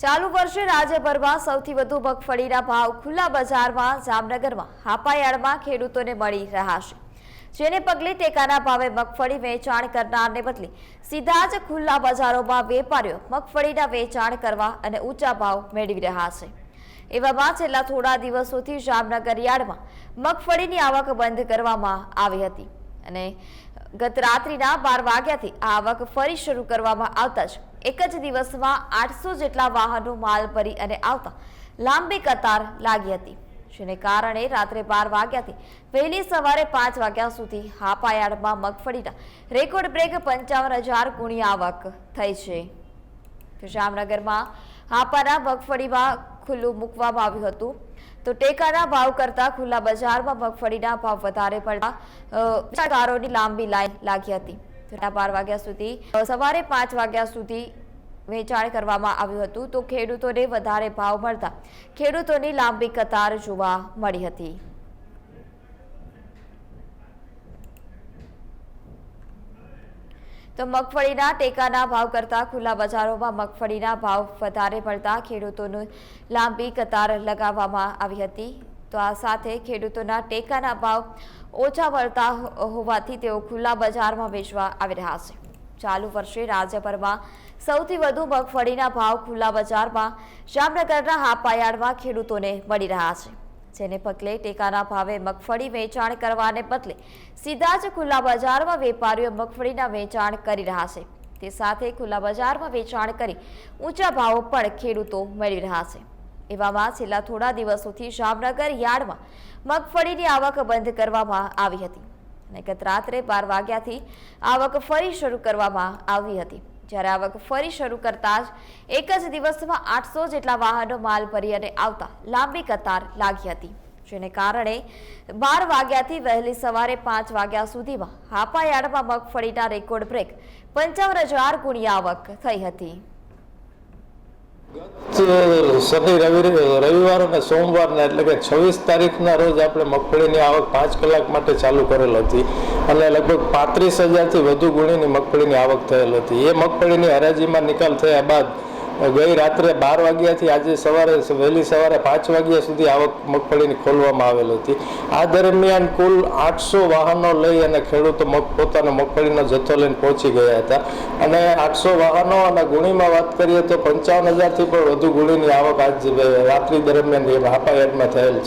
ચાલુ વર્ષે રાજ્યભરમાં સૌથી વધુ મગફળીના ભાવ ખુલ્લા બજારમાં જામનગરમાં હાપાયાળમાં ખેડૂતોને મળી રહ્યા છે. જેને પગલે ટેકાના ભાવે મગફળી વેચાણ કરનારને બદલે સીધા જ ખુલ્લા બજારોમાં વેપારીઓ મગફળીના વેચાણ કરવા અને ઊંચા ભાવ મેળવી રહ્યા છે. એવામાં છેલ્લા થોડા દિવસોથી જામનગર યાર્ડમાં મગફળીની આવક બંધ કરવામાં આવી હતી અને ગત રાત્રિના બાર વાગ્યાથી આવક ફરી શરૂ કરવામાં આવતા જ એક જ દિવસમાં આઠસો જેટલા વાહનો માલ ભરી અને આવતા લાંબી કતાર લાગી હતી. જેને કારણે રાત્રે બાર વાગ્યાથી વહેલી સવારે પાંચ વાગ્યા સુધી હાપાયાળમાં મગફળીના રેકોર્ડ બ્રેક પંચાવન હજાર ગુણી આવક થઈ છે. જામનગરમાં હાપાના મગફળીમાં ખુલ્લું મૂકવામાં આવ્યું હતું. તો ટેકાના ભાવ કરતાં ખુલ્લા બજારમાં મગફળીના ભાવ વધારે પડતા કારોની લાંબી લાઈન લાગી હતી. તો બાર વાગ્યા સુધી સવારે પાંચ વાગ્યા સુધી વેચાણ કરવામાં આવ્યું હતું તો ખેડૂતોને વધારે ભાવ મળતા ખેડૂતોની લાંબી કતાર જોવા મળી હતી. તો મગફળીના ટેકાના ભાવ કરતાં ખુલ્લા બજારોમાં મગફળીના ભાવ વધારે પડતા ખેડૂતોની લાંબી કતાર લગાવવામાં આવી હતી. તો આ સાથે ખેડૂતોના ટેકાના ભાવ ઓછા વળતા હોવાથી તેઓ ખુલ્લા બજારમાં વેચવા આવી રહ્યા છે. ચાલુ વર્ષે રાજ્યભરમાં સૌથી વધુ મગફળીના ભાવ ખુલ્લા બજારમાં જામનગરના હાપાયાળમાં ખેડૂતોને મળી રહ્યા છે. જેને પગલે ટેકાના ભાવે મગફળી વેચાણ કરવાને બદલે સીધા જ ખુલ્લા બજારમાં વેપારીઓ મગફળીના વેચાણ કરી રહ્યા છે. તે સાથે ખુલ્લા બજારમાં વેચાણ કરી ઊંચા ભાવો પણ ખેડૂતો મેળવી રહ્યા છે. એવામાં છેલ્લા થોડા દિવસોથી જામનગર યાર્ડમાં મગફળીની આવક બંધ કરવામાં આવી હતી અને ગત રાત્રે બાર વાગ્યાથી આવક ફરી શરૂ કરવામાં આવી હતી. જ્યારે આવક ફરી શરૂ કરતા જ એક જ દિવસમાં આઠસો જેટલા વાહનો માલ ભરી અને આવતા લાંબી કતાર લાગી હતી. જેને કારણે બાર વાગ્યાથી વહેલી સવારે પાંચ વાગ્યા સુધીમાં હાપા યાર્ડમાં મગફળીના રેકોર્ડ બ્રેક પંચાવન હજાર ગુણી આવક થઈ હતી. શનિ રવિ રવિવાર અને સોમવારના એટલે કે છવ્વીસ તારીખના રોજ આપણે મગફળીની આવક પાંચ કલાક માટે ચાલુ કરેલ હતી અને લગભગ પાંત્રીસ હજારથી વધુ ગુણીની મગફળીની આવક થયેલ હતી. એ મગફળીની હરાજીમાં નિકાલ થયા બાદ ગઈ રાત્રે બાર વાગ્યાથી આજે સવારે, વહેલી સવારે પાંચ વાગ્યા સુધી આવક મગફળીની ખોલવામાં આવેલ હતી. આ દરમિયાન કુલ આઠસો વાહનો લઈ અને ખેડૂતો મગ, પોતાનો મગફળીનો જથ્થો લઈને પહોંચી ગયા હતા. અને આઠસો વાહનો અને ગુણીમાં વાત કરીએ તો પંચાવન હજારથી પણ વધુ ગુણીની આવક આજ, રાત્રિ દરમિયાન હાપા યાર્ડમાં થયેલ છે.